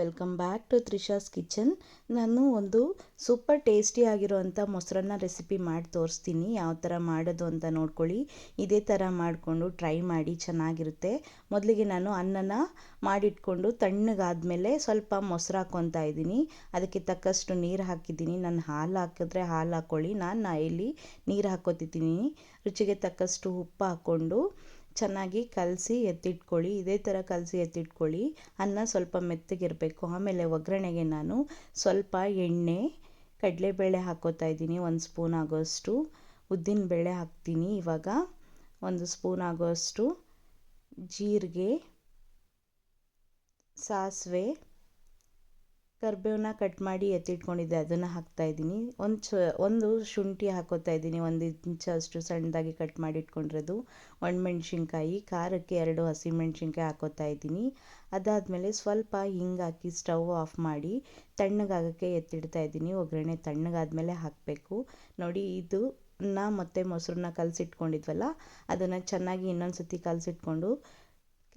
Welcome back to Trisha's kitchen. ನಾನು ಒಂದು super tasty ಆಗಿರುವಂಥ ಮೊಸರನ್ನ ರೆಸಿಪಿ ಮಾಡಿ ತೋರಿಸ್ತೀನಿ. ಯಾವ ಥರ ಮಾಡೋದು ಅಂತ ನೋಡ್ಕೊಳ್ಳಿ. ಇದೇ ಥರ ಮಾಡಿಕೊಂಡು ಟ್ರೈ ಮಾಡಿ, ಚೆನ್ನಾಗಿರುತ್ತೆ. ಮೊದಲಿಗೆ ನಾನು ಅನ್ನನ ಮಾಡಿಟ್ಕೊಂಡು ತಣ್ಣಗಾದಮೇಲೆ ಸ್ವಲ್ಪ ಮೊಸರು ಹಾಕ್ಕೊತಾ ಇದ್ದೀನಿ. ಅದಕ್ಕೆ ತಕ್ಕಷ್ಟು ನೀರು ಹಾಕಿದ್ದೀನಿ. ನಾನು ಹಾಲು ಹಾಕಿದ್ರೆ ಹಾಲು ಹಾಕ್ಕೊಳ್ಳಿ. ನಾನು ಇಲ್ಲಿ ನೀರು ಹಾಕ್ಕೊತಿದ್ದೀನಿ. ರುಚಿಗೆ ತಕ್ಕಷ್ಟು ಉಪ್ಪು ಹಾಕ್ಕೊಂಡು ಚೆನ್ನಾಗಿ ಕಲಸಿ ಎತ್ತಿಟ್ಕೊಳ್ಳಿ, ಇದೇ ಥರ ಕಲಸಿ ಎತ್ತಿಟ್ಕೊಳ್ಳಿ. ಅನ್ನ ಸ್ವಲ್ಪ ಮೆತ್ತಗಿರಬೇಕು. ಆಮೇಲೆ ಒಗ್ಗರಣೆಗೆ ನಾನು ಸ್ವಲ್ಪ ಎಣ್ಣೆ, ಕಡಲೆಬೇಳೆ ಹಾಕೋತಾ ಇದ್ದೀನಿ. ಒಂದು ಸ್ಪೂನ್ ಆಗೋಷ್ಟು ಉದ್ದಿನಬೇಳೆ ಹಾಕ್ತೀನಿ. ಇವಾಗ ಒಂದು ಸ್ಪೂನ್ ಆಗೋಷ್ಟು ಜೀರಿಗೆ, ಸಾಸಿವೆ ಕರ್ಬೇವನ್ನ ಕಟ್ ಮಾಡಿ ಎತ್ತಿಟ್ಕೊಂಡಿದ್ದೆ. ಅದನ್ನು ಹಾಕ್ತಾಯಿದ್ದೀನಿ ಒಂದು ಚ, ಒಂದು ಶುಂಠಿ ಹಾಕೋತಾ ಇದ್ದೀನಿ. ಒಂದು ಇಂಚಷ್ಟು ಸಣ್ಣದಾಗಿ ಕಟ್ ಮಾಡಿ ಇಟ್ಕೊಂಡಿರೋದು. ಒಣಮೆಣ್ಸಿನ್ಕಾಯಿ, ಖಾರಕ್ಕೆ ಎರಡು ಹಸಿಮೆಣ್ಸಿನ್ಕಾಯಿ ಹಾಕೋತಾ ಇದ್ದೀನಿ. ಅದಾದಮೇಲೆ ಸ್ವಲ್ಪ ಹಿಂಗೆ ಹಾಕಿ ಸ್ಟವ್ ಆಫ್ ಮಾಡಿ ತಣ್ಣಗಾಗೋಕ್ಕೆ ಎತ್ತಿಡ್ತಾ ಇದ್ದೀನಿ. ಒಗ್ಗರಣೆ ತಣ್ಣಗಾದಮೇಲೆ ಹಾಕಬೇಕು. ನೋಡಿ, ಇದು ನಾ ಮತ್ತು ಮೊಸರನ್ನ ಕಲಸಿಟ್ಕೊಂಡಿದ್ವಲ್ಲ, ಅದನ್ನು ಚೆನ್ನಾಗಿ ಇನ್ನೊಂದು ಸತಿ ಕಲಸಿಟ್ಕೊಂಡು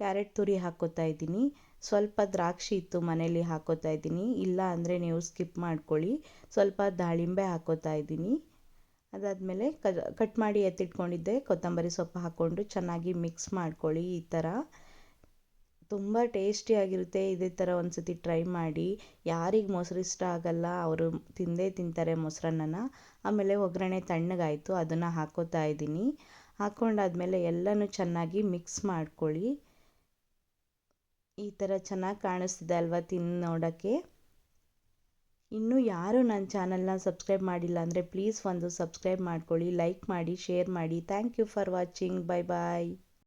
ಕ್ಯಾರೆಟ್ ತುರಿ ಹಾಕ್ಕೋತಾ ಇದ್ದೀನಿ. ಸ್ವಲ್ಪ ದ್ರಾಕ್ಷಿ ಇತ್ತು ಮನೇಲಿ ಹಾಕೋತಾ ಇದ್ದೀನಿ. ಇಲ್ಲ ಅಂದರೆ ನೀವು ಸ್ಕಿಪ್ ಮಾಡ್ಕೊಳ್ಳಿ. ಸ್ವಲ್ಪ ದಾಳಿಂಬೆ ಹಾಕೋತಾ ಇದ್ದೀನಿ. ಅದಾದಮೇಲೆ ಕಟ್ ಮಾಡಿ ಎತ್ತಿಟ್ಕೊಂಡಿದ್ದೆ. ಕೊತ್ತಂಬರಿ ಸೊಪ್ಪು ಹಾಕ್ಕೊಂಡು ಚೆನ್ನಾಗಿ ಮಿಕ್ಸ್ ಮಾಡ್ಕೊಳ್ಳಿ ಈ ಥರ. ತುಂಬ ಟೇಸ್ಟಿಯಾಗಿರುತ್ತೆ ಇದೇ ಥರ ಒಂದು ಸತಿ ಟ್ರೈ ಮಾಡಿ. ಯಾರಿಗೆ ಮೊಸರು ಇಷ್ಟ ಆಗಲ್ಲ ಅವರು ತಿಂದೇ ತಿಂತಾರೆ ಮೊಸರನ್ನ ಆಮೇಲೆ ಒಗ್ಗರಣೆ ತಣ್ಣಗಾಯಿತು. ಅದನ್ನು ಹಾಕೋತಾ ಇದ್ದೀನಿ. ಹಾಕ್ಕೊಂಡಾದ್ಮೇಲೆ ಎಲ್ಲನೂ ಚೆನ್ನಾಗಿ ಮಿಕ್ಸ್ ಮಾಡ್ಕೊಳ್ಳಿ. ಈ ಥರ ಚೆನ್ನಾಗಿ ಕಾಣಿಸ್ತಿದೆ ಅಲ್ವಾ ತಿಂದು ನೋಡೋಕ್ಕೆ? ಇನ್ನೂ ಯಾರು ನನ್ನ ಚಾನಲ್ನ ಸಬ್ಸ್ಕ್ರೈಬ್ ಮಾಡಿಲ್ಲ ಅಂದರೆ ಪ್ಲೀಸ್ ಒಂದು ಸಬ್ಸ್ಕ್ರೈಬ್ ಮಾಡ್ಕೊಳ್ಳಿ, ಲೈಕ್ ಮಾಡಿ, ಶೇರ್ ಮಾಡಿ. Thank you for watching. Bye bye